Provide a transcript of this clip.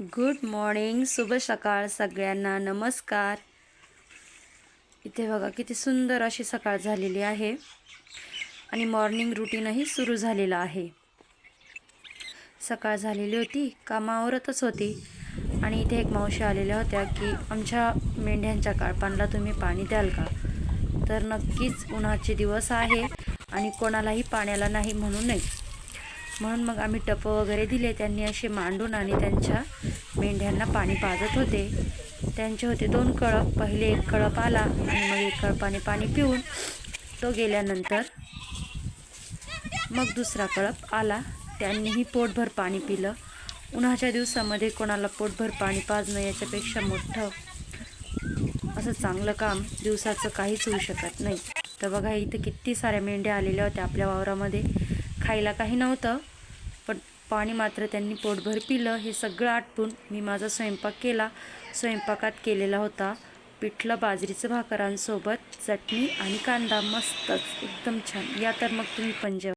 Good morning शुभ सकाळ सगळ्यांना. नमस्कार. इथे बघा किती सुंदर अशी सकाळ झालेली आहे. आणि मॉर्निंग रुटीनही सुरू झालेलं आहे. सकाळ झालेली होती कामावरतच होती. आणि इथे एक मावशी आलेल्या होत्या की आमच्या मेंढ्यांच्या काळपांना तुम्ही पाणी द्याल का? तर नक्कीच उन्हाचे दिवस आहे आणि कोणालाही पाण्याला नाही म्हणू नये. म्हणून मग आम्ही टपं वगैरे दिले. त्यांनी असे मांडून आणि त्यांच्या मेंढ्यांना पाणी पाजत होते. त्यांचे होते दोन कळप. पहिले एक कळप आला आणि मग एक कळपाने पाणी पिऊन तो गेल्यानंतर मग दुसरा कळप आला. त्यांनीही पोटभर पाणी पिलं. उन्हाच्या दिवसामध्ये कोणाला पोटभर पाणी पाजणं याच्यापेक्षा मोठं असं चांगलं काम दिवसाचं काहीच होऊ शकत नाही. तर बघा इथं किती साऱ्या मेंढ्या आलेल्या होत्या आपल्या वावरामध्ये. खायला काही नव्हतं पण पाणी मात्र त्यांनी पोटभर पिलं. हे सगळं आटपून मी माझा स्वयंपाक केला. स्वयंपाकात केलेला होता पिठलं बाजरीचं भाकरांसोबत चटणी आणि कांदा. मस्तच एकदम छान. या तर मग तुम्ही पण जेवा.